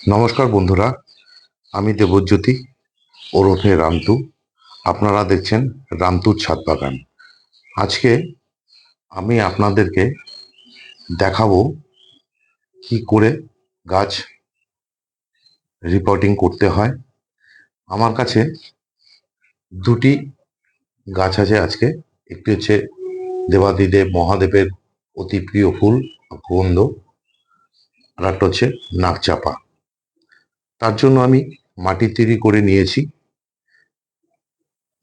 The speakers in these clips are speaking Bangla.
নমস্কার বন্ধুরা, আমি দেবজ্যোতি, ওরফে রামতু। আপনারা দেখছেন রামতুর ছাদ বাগান। আজকে আমি আপনাদেরকে দেখাবো কি করে গাছ রিপোর্টিং করতে হয়। আমার কাছে দুটি গাছ আছে আজকে। একটি হচ্ছে দেবাদিদেব মহাদেবের অতি প্রিয় ফুল গন্ধ আর একটা হচ্ছে নাকচাপা তার জন্য আমি মাটি তৈরি করে নিয়েছি।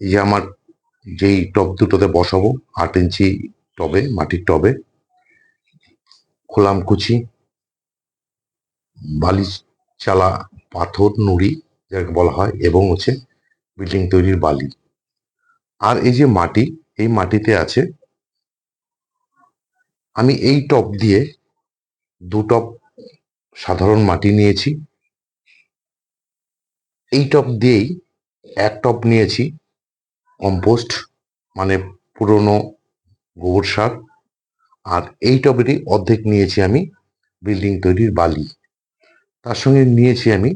এই যে আমার যেই টব দুটোতে বসাবো, আট ইঞ্চি টবে, মাটির টবে খোলামকুচি বালি চালা, পাথর, নুড়ি, যাকে বলা হয়, এবং হচ্ছে বিল্ডিং তৈরির বালি। আর এই যে মাটি, এই মাটিতে আছে, আমি এই টব দিয়ে দু টব সাধারণ মাটি নিয়েছি। এই টব দিয়েই এক টব নিয়েছি কম্পোস্ট মানে পুরনো গোবর সার। আর এই টবেরই অর্ধেক নিয়েছি আমি বিল্ডিং তৈরির বালি। তার সঙ্গে নিয়েছি আমি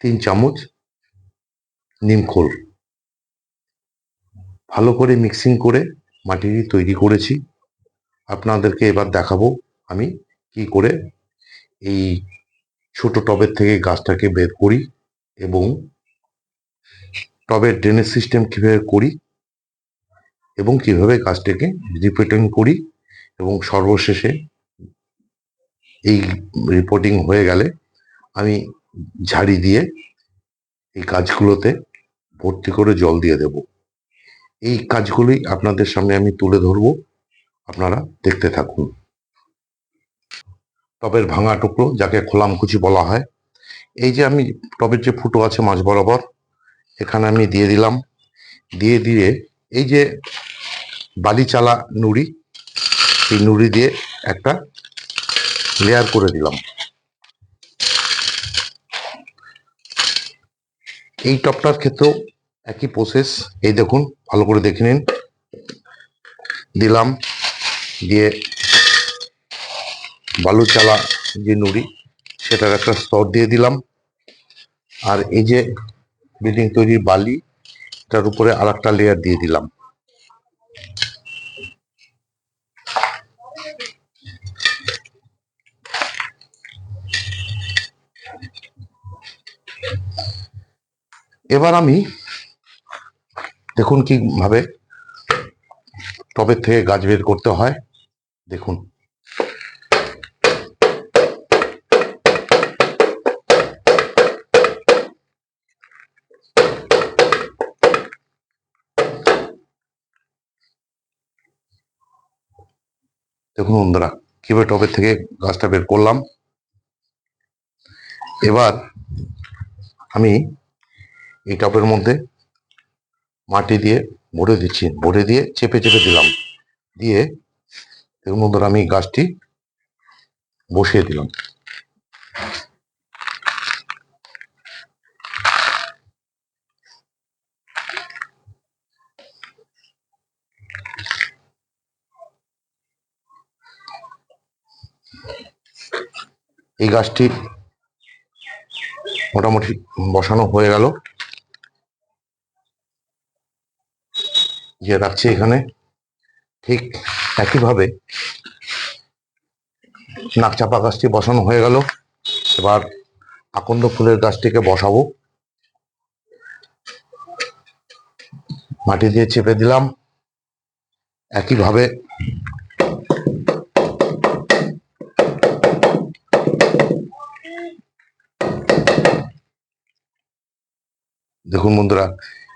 তিন চামচ নিমখোল ভালো করে মিক্সিং করে মাটিটি তৈরি করেছি। আপনাদেরকে এবার দেখাবো আমি কি করে এই ছোট টবের থেকে গাছটাকে বের করি। এবং টবের ড্রেনেজ সিস্টেম কীভাবে করি এবং কীভাবে গাছটাকে রিপোর্টিং করি এবং সর্বশেষে এই রিপোর্টিং হয়ে গেলে আমি ঝাড়ি দিয়ে এই গাছগুলোতে ভর্তি করে জল দিয়ে দেব। এই কাজগুলোই আপনাদের সামনে আমি তুলে ধরবো। আপনারা দেখতে থাকুন। টবের ভাঙা টুকরো, যাকে খোলামকুচি বলা হয় এই যে আমি টবের যে ফুটো আছে মাঝ বরাবর, এখানে আমি দিয়ে দিলাম। দিয়ে দিয়ে এই যে বালি চালা নুড়ি এই নুড়ি দিয়ে একটা লেয়ার করে দিলাম। এই টপটার ক্ষেত্রেও একই প্রসেস এই দেখুন, ভালো করে দেখে নিন। দিলাম, দিয়ে বালু চালা যে নুড়ি সেটার একটা স্তর দিয়ে দিলাম। আর এই যে বিল্ডিং তৈরির বালি, এটার উপরে আর একটা লেয়ার দিয়ে দিলাম। এবার আমি দেখুন কীভাবে টবের থেকে গাছ বের করতে হয়। দেখুন। দেখুন বন্ধুরা, কীভাবে টবের থেকে গাছটা বের করলাম। এবার আমি এই টবের মধ্যে মাটি দিয়ে ভরে দিচ্ছি, ভরে দিয়ে চেপে চেপে দিলাম। দিয়ে দেখুন বন্ধুরা, আমি গাছটি বসিয়ে দিলাম। এই গাছটি মোটামুটি বসানো হয়ে গেল। যে রাখছি এখানে, ঠিক একইভাবে নাকচাপা গাছটি বসানো হয়ে গেল। এবার আকন্দ ফুলের গাছটিকে বসাবো। মাটি দিয়ে চেপে দিলাম। একইভাবে দেখুন বন্ধুরা,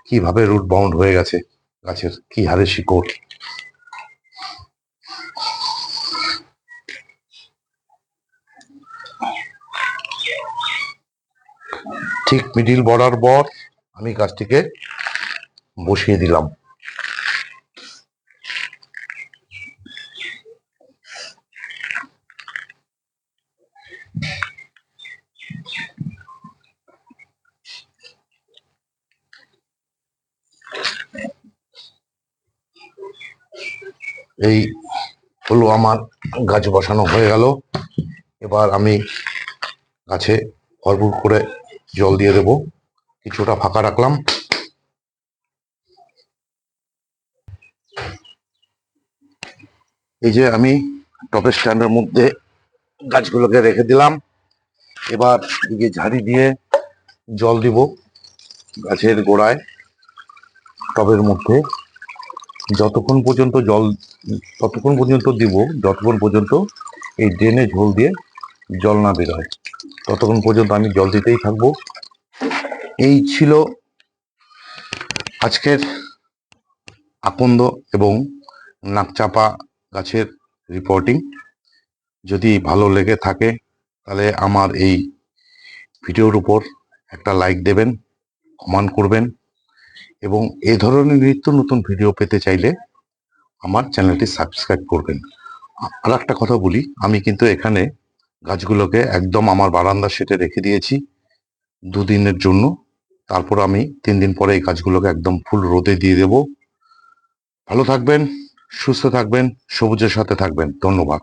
কীভাবে রুট বাউন্ড হয়ে গেছে গাছের, কি হারে শিকড়। ঠিক মিডিল বরাবর আমি গাছটিকে বসিয়ে দিলাম। এই হলো আমার গাছ বসানো হয়ে গেল। এবার আমি গাছে ভরপুর করে জল দিয়ে দেব। কিছুটা ফাঁকা রাখলাম। এই যে আমি টপের স্ট্যান্ডের মধ্যে গাছগুলোকে রেখে দিলাম। এবার দিকে ঝাড়ি দিয়ে জল দিব গাছের গোড়ায় টবের মধ্যে। যতক্ষণ পর্যন্ত জল ততক্ষণ পর্যন্ত দিব, যতক্ষণ পর্যন্ত এই ড্রেনে ঝোল দিয়ে জল না বেরোয় ততক্ষণ পর্যন্ত আমি জল দিতেই থাকব। এই ছিল আজকের আকন্দ এবং নাকচাপা গাছের রিপোর্টিং যদি ভালো লেগে থাকে, তাহলে আমার এই ভিডিওর উপর একটা লাইক দেবেন কমেন্ট করবেন এবং এই ধরনের নিত্য নতুন ভিডিও পেতে চাইলে আমার চ্যানেলটি সাবস্ক্রাইব করবেন। আর একটা কথা বলি, আমি কিন্তু এখানে গাছগুলোকে একদম আমার বারান্দার সেটে রেখে দিয়েছি দুদিনের জন্য। তারপর আমি তিন দিন পরে এই গাছগুলোকে একদম ফুল রোদে দিয়ে দেব। ভালো থাকবেন, সুস্থ থাকবেন, সবুজের সাথে থাকবেন। ধন্যবাদ।